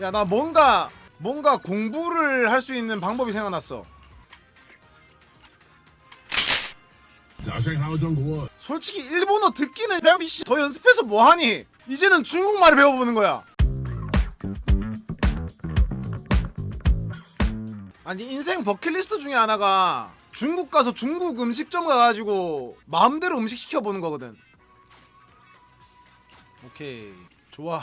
야 나 뭔가 뭔가 공부를 할 수 있는 방법이 생각났어. 솔직히 일본어 듣기는 야 미씨 더 연습해서 뭐하니? 이제는 중국말을 배워보는 거야. 아니 인생 버킷리스트 중에 하나가 중국 가서 중국 음식점 가가지고 마음대로 음식 시켜보는 거거든. 오케이 좋아.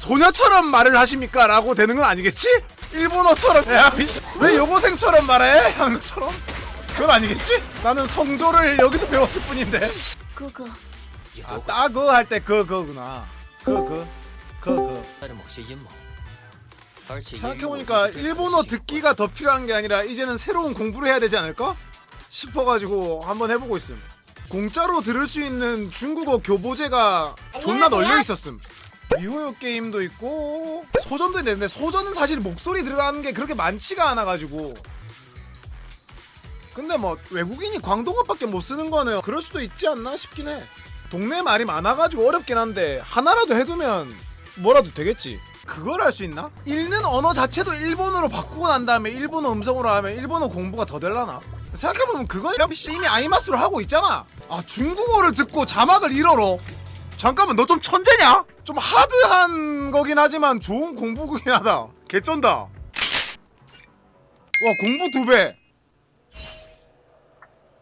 소녀처럼 말을 하십니까? 라고 되는 건 아니겠지? 일본어처럼 야, 미씨, 왜 여고생처럼 말해? 하는 것처럼? 그건 아니겠지? 나는 성조를 여기서 배웠을 뿐인데 哥哥， 아 따거 할 때 그 그구나 그그 그그 他的某些阴谋，而且也与我 생각해보니까 一直追 일본어 踪系统 듣기가 더 필요한 게 아니라 이제는 새로운 공부를 해야 되지 않을까? 싶어가지고 한번 해보고 있음. 공짜로 들을 수 있는 중국어 교보제가 존나 널려 있었음. 미호요 게임도 있고 소전도 있는데 소전은 사실 목소리 들어가는 게 그렇게 많지가 않아가지고. 근데 뭐 외국인이 광동어밖에 못 쓰는 거는 그럴 수도 있지 않나 싶긴 해. 동네 말이 많아가지고 어렵긴 한데 하나라도 해두면 뭐라도 되겠지. 그걸 할 수 있나? 읽는 언어 자체도 일본어로 바꾸고 난 다음에 일본어 음성으로 하면 일본어 공부가 더 될라나? 생각해보면 그건 이미 아이마스로 하고 있잖아. 아 중국어를 듣고 자막을 일어로. 잠깐만 너 좀 천재냐? 좀 하드한 거긴 하지만 좋은 공부긴 하다. 개쩐다. 와 공부 두 배.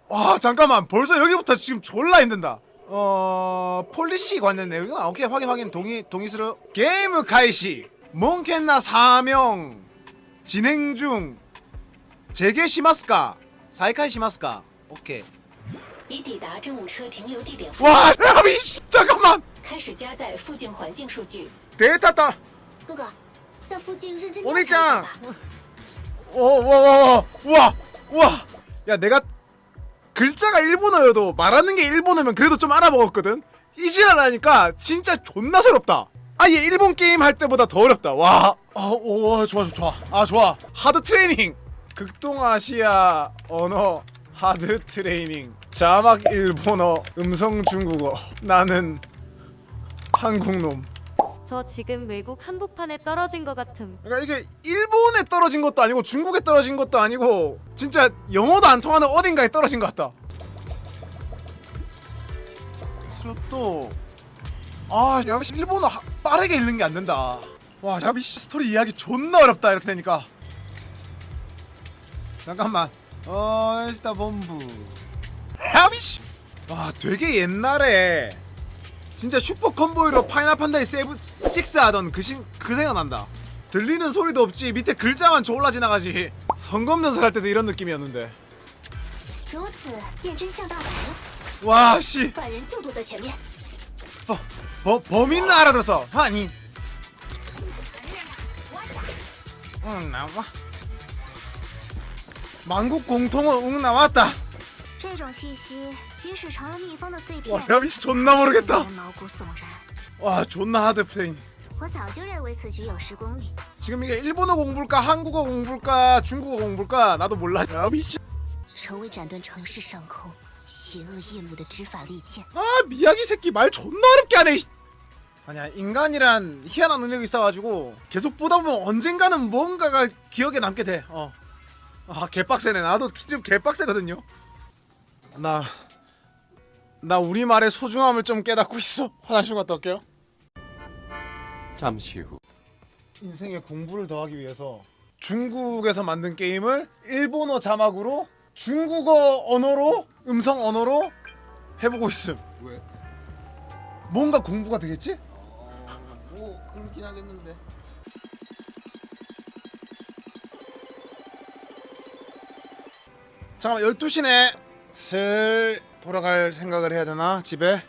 와 잠깐만. 벌써 여기부터 지금 졸라 힘든다. 어 폴리시 관련 내용 아, 오케이. 확인 확인. 동의 동의스러 게임 가이시. 몽켄나 사명. 진행 중. 재개 시마스까 사이카이 시마스까 오케이. 와 야미 잠깐만. 开始加载附近环境数据。 데이터 따 哥哥，在附近认真调查一下 오니짱 吧。 와와와와 와. 야 내가 글자가 일본어여도 말하는 게 일본어면 그래도 좀 알아먹었거든. 이지랄하니까 진짜 존나 서럽다. 아얘 일본 게임 할 때보다 더 어렵다. 와, 아, 오, 좋아, 좋아, 좋아. 아 좋아. 하드 트레이닝. 극동아시아 언어 하드 트레이닝. 자막 일본어, 음성 중국어. 나는 한국놈. 저 지금 외국 한복판에 떨어진 것 같음. 그러니까 이게 일본에 떨어진 것도 아니고 중국에 떨어진 것도 아니고 진짜 영어도 안 통하는 어딘가에 떨어진 것 같다. 또 아, 야, 씨, 일본어 하- 빠르게 읽는 게 안 된다. 와, 야비 씨 스토리 이야기 존나 어렵다 이렇게 되니까. 잠깐만. 어, 일단 본부. 야비 씨. 와, 되게 옛날에 진짜 슈퍼 컴보이로 파이널 판타지 세븐 6 하던 그, 신, 그 생각난다. 들리는 소리도 없지. 밑에 글자만 졸라 지나가지. 성검전설 할 때도 이런 느낌이었는데. 와씨. 범인은 알아들었어 아니. 응 나와. 만국 공통은 응 나왔다. 这种气息，即使成了蜜蜂的碎片 와 ， 야비 씨 존나 모르겠다. 也毛骨悚然。 와 존나 하드 플레이. 我早就认为此局有失公理。 지금 이게 일본어 공부일까 한국어 공부일까 중국어 공부일까 나도 몰라. 야비 씨. 成为斩断城市上空邪恶夜幕的执法利剑。 아 미야기 새끼 말 존나 어렵게 하네 이 아니야 인간이란 희한한 능력이 있어가지고 계속 보다 보면 언젠가는 뭔가가 기억에 남게 돼어 아 개빡세네 나도 좀 개빡세거든요 나 나 우리말의 소중함을 좀 깨닫고 있어 화장실 갔다 올게요 잠시 후 인생에 공부를 더 하기 위해서 중국에서 만든 게임을 일본어 자막으로 중국어 언어로 음성 언어로 해보고 있음. 왜? 뭔가 공부가 되겠지? 뭐 그렇긴 하겠는데. 잠깐만 12시네. 슬 돌아갈 생각을 해야 되나 집에?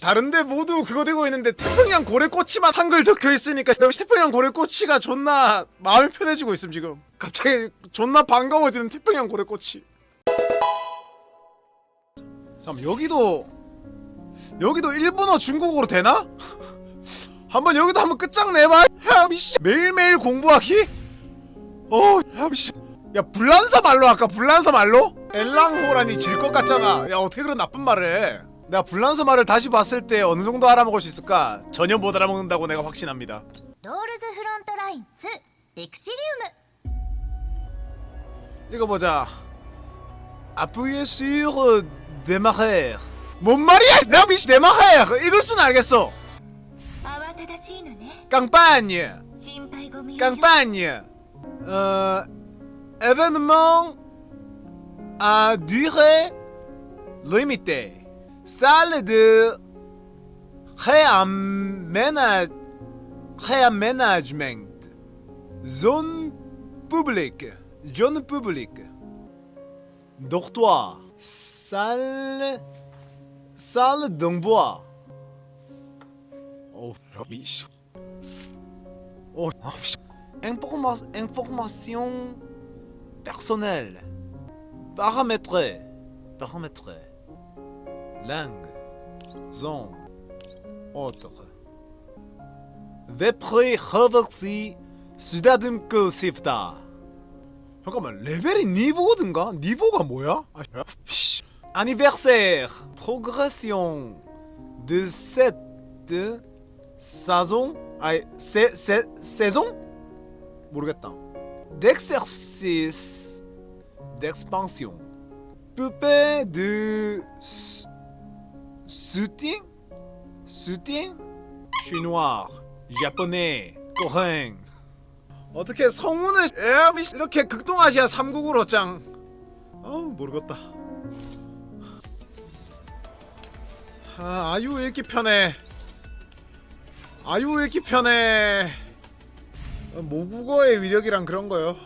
다른데 모두 그거 되고 있는데 태평양 고래꼬치만 한글 적혀 있으니까 태평양 고래꼬치가 존나 마음이 편해지고 있음 지금. 갑자기 존나 반가워지는 태평양 고래꼬치. 잠깐 여기도 여기도 일본어 중국어로 되나? 한번 여기도 한번 끝장내봐. 야 미씨 매일매일 공부하기? 어, 야 미씨. 야 불란서 말로 할까? 불란서 말로? 엘랑호란이 질 것 같잖아. 야 어떻게 그런 나쁜 말을 해? 내가 불란서 말을 다시 봤을 때 어느 정도 알아먹을 수 있을까? 전혀 못 알아먹는다고 내가 확신합니다. ロールズフロントライン2デクシリウム 이거 보자. Appuyez sur démarrer. 뭔 말이야? 나 미씨 démarrer. 이럴 순 알겠어. 慌ただしいのね campagne. 心配ご無用よ campagne. Euh, événement À durée limitée. Salle de réaménage- réaménagement. Zone publique. Zone publique. Dortoir. Salle. Salle d'envoi. Oh. Oh. Informa- information personnelle. Paramétrée. Paramétrée. Langue. Zone. Autre. Vepri 허벅지 쓰다듬고 싶다. 잠깐만 레벨이 니보든가? 니보가 뭐야? 아, 씨. Anniversaire. Progression de cette saison. 아이 세, 세, saison? 모르겠다. D'exercice. D'expansion. Poupée de soutien. soutien. chinois, japonais, coréen. 어떻게 에어비 이렇게 극동아시아 3국으로 짱. 아우 모르겠다. 아 아유 읽기 편해. 아유 읽기 편해. 어, 모국어의 위력이란 그런 거요.